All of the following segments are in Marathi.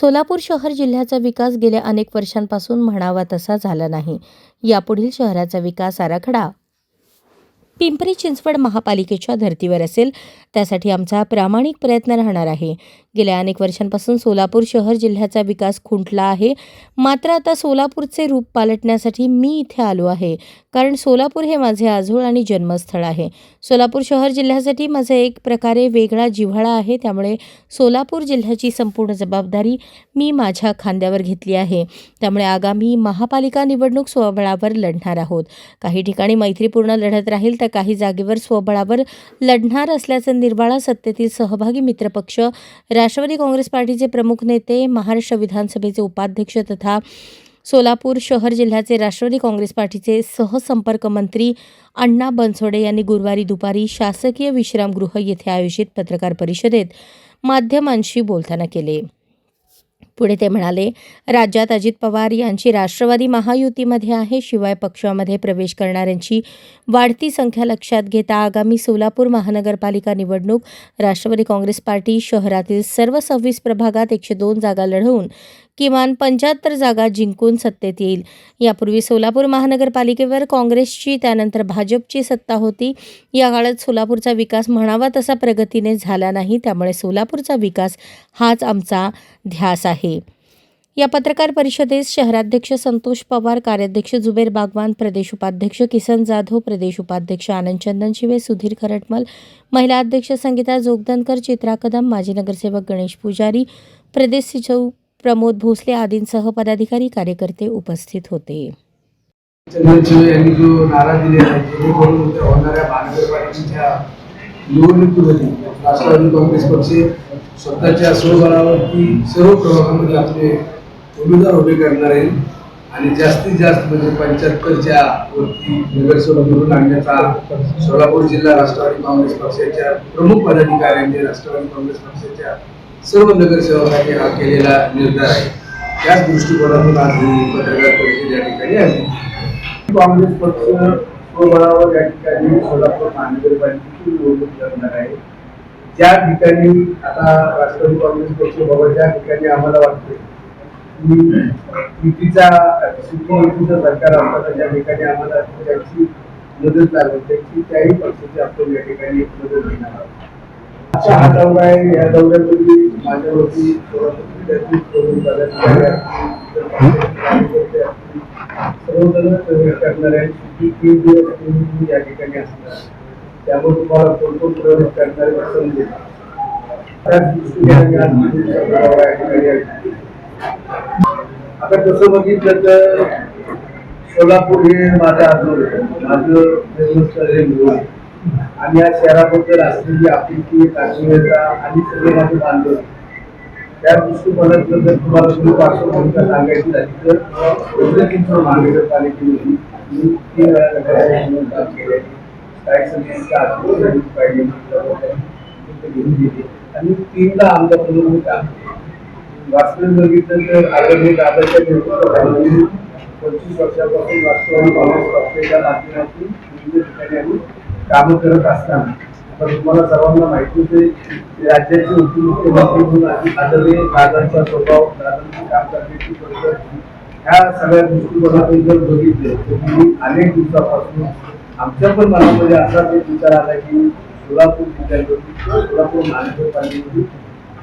सोलापूर शहर जिल्ह्याचा विकास गेल्या अनेक वर्षांपासून म्हणावा तसा झाला नाही. यापुढील शहराचा विकास आराखडा पिंपरी चिंचवड महापालिकेच्या धर्तीवर असेल. त्यासाठी आमचा प्रामाणिक प्रयत्न राहणार आहे. गेल्या अनेक वर्षांपासून सोलापूर शहर जिल्ह्याचा विकास खुंटला आहे. मात्र आता सोलापूरचे रूप पालटण्यासाठी मी इथे आलो आहे. कारण सोलापूर हे माझे आजोळ आणि जन्मस्थळ आहे. सोलापूर शहर जिल्ह्यासाठी माझा एक प्रकारे वेगळा जिव्हाळा आहे. त्यामुळे सोलापूर जिल्ह्याची संपूर्ण जबाबदारी मी माझ्या खांद्यावर घेतली आहे. त्यामुळे आगामी महापालिका निवडणूक सोहळावर लढणार आहोत. काही ठिकाणी मैत्रीपूर्ण लढत राहील तर काही जागेवर स्वबळावर लढणार असल्याचं निर्वाळा सत्तेतील सहभागी मित्रपक्ष राष्ट्रवादी काँग्रेस पार्टीचे प्रमुख नेते महाराष्ट्र विधानसभेचे उपाध्यक्ष तथा सोलापूर शहर जिल्ह्याचे राष्ट्रवादी काँग्रेस पार्टीचे सहसंपर्क मंत्री अण्णा बनसोडे यांनी गुरुवारी दुपारी शासकीय विश्रामगृह येथे आयोजित पत्रकार परिषदेत माध्यमांशी बोलताना केले. पुढे ते म्हणाले राज्यात अजित पवार यांची राष्ट्रवादी महायुतीमध्ये आहे शिवाय पक्षामध्ये प्रवेश करणाऱ्यांची वाढती संख्या लक्षात घेता आगामी सोलापूर महानगरपालिका निवडणूक राष्ट्रवादी काँग्रेस पार्टी शहरातील सर्व सव्वीस प्रभागात एकशे दोन जागा लढवून किमान पंच्याहत्तर जागा जिंकून सत्तेत येईल. यापूर्वी सोलापूर महानगरपालिकेवर काँग्रेसची त्यानंतर भाजपची सत्ता होती. या काळात सोलापूरचा विकास म्हणावा तसा प्रगतीने झाला नाही त्यामुळे सोलापूरचा विकास हाच आमचा ध्यास आहे. या पत्रकार परिषदेस शहराध्यक्ष संतोष पवार कार्याध्यक्ष जुबेर बागवान प्रदेश उपाध्यक्ष किसन जाधव प्रदेश उपाध्यक्ष आनंद चंदनशिवे सुधीर खरटमल महिला अध्यक्ष संगीता जोगदनकर चित्रा कदम माजी नगरसेवक गणेश पुजारी प्रदेश सिचव प्रमोद भोसले आदींसह पदाधिकारी कार्यकर्ते उपस्थित होते. यांनी जो नारा दिलेला आहे निवडणूक निवडणुकीमध्ये राष्ट्रवादी काँग्रेस पक्ष स्वतःच्या स्वबळावरती सर्व प्रभागामध्ये आपले उमेदवार उभे करणार आहे. आणि जास्तीत जास्त म्हणजे पंच्याहत्तरच्या वरती नगरसेवक निवडून आणण्याचा सोलापूर जिल्हा राष्ट्रवादी काँग्रेस पक्षाच्या प्रमुख पदाधिकाऱ्यांनी राष्ट्रवादी काँग्रेस पक्षाच्या सर्व नगरसेवकांनी हा केलेला निर्धार आहे. त्याच दृष्टिकोनातून आज ही पत्रकार परिषद या ठिकाणी आली. काँग्रेस पक्ष स्वबळावर या ठिकाणी सोलापूर निवडणूक लढणार आहे. ज्या ठिकाणी आता राष्ट्रवादी काँग्रेस पक्ष बाबा ज्या ठिकाणी आम्हाला वाटते युतीचा युतीचं सरकार असताना ज्या ठिकाणी आम्हाला त्याची मदत लागेल त्याची त्याही पक्षाची आपण या ठिकाणी मदत घेणार आहोत. हा दौरा आहे या दौऱ्यामध्ये माझ्यावरती सर्वजण प्रवेश करणार आहे तुम्ही या ठिकाणी असणार. त्यामुळे तुम्हाला भरपूर प्रवेश करणार आहे. आता तसं बघितलं तर सोलापूर हे माझं आजोळ माझं जन्मस्थळ हे मुळ आणि या शहराबद्दल असलेली आपली काश्मीरता आणि सगळे माझं बांधव त्या दृष्टिकोनातून जर तुम्हाला तुम्ही पार्श्वभूमिका सांगायची झाली तर पिंपरी चिंचवड महानगरपालिकेने मी तीन वेळा नगराध्यक्ष म्हणून काम केले आणि तीनदा आमदार म्हणून काम केले वास्तविक बघितलं तर आदरणीय दादाच्या पंचवीस वर्षापासून राष्ट्रवादी काँग्रेस पक्षाच्या माध्यमातून विविध ठिकाणी आम्ही कामं करत असताना तर तुम्हाला सर्वांना माहिती आहे राज्याचे उपमुख्यमंत्री म्हणून आदरणीय दादांचा स्वभाव दादांची काम करण्याची पद्धत ह्या सगळ्या दृष्टिकोनातून जर बघितलं तर मी अनेक दिवसापासून आमच्या पण मनामध्ये असा एक विचार आला की सोलापूर जिल्ह्यामध्ये सोलापूर महानगरपालिकेमध्ये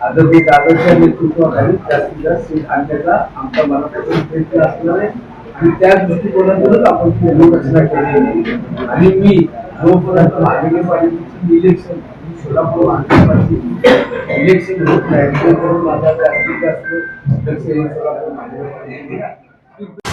आदर एक आदर्श नेतृत्वाखाली जास्तीत जास्त सीट आणण्याचा आमचा मनापासून प्रयत्न असणार आहे. आणि त्या दृष्टिकोनातूनच आपण रचना केली आणि मी जोपर्यंत महानगरपालिकेची इलेक्शन सोलापूर महानगरपालिकेची इलेक्शन होत नाही तोपर्यंत माझा जास्तीत जास्त लक्ष सोलापूर महानगरपालिकेला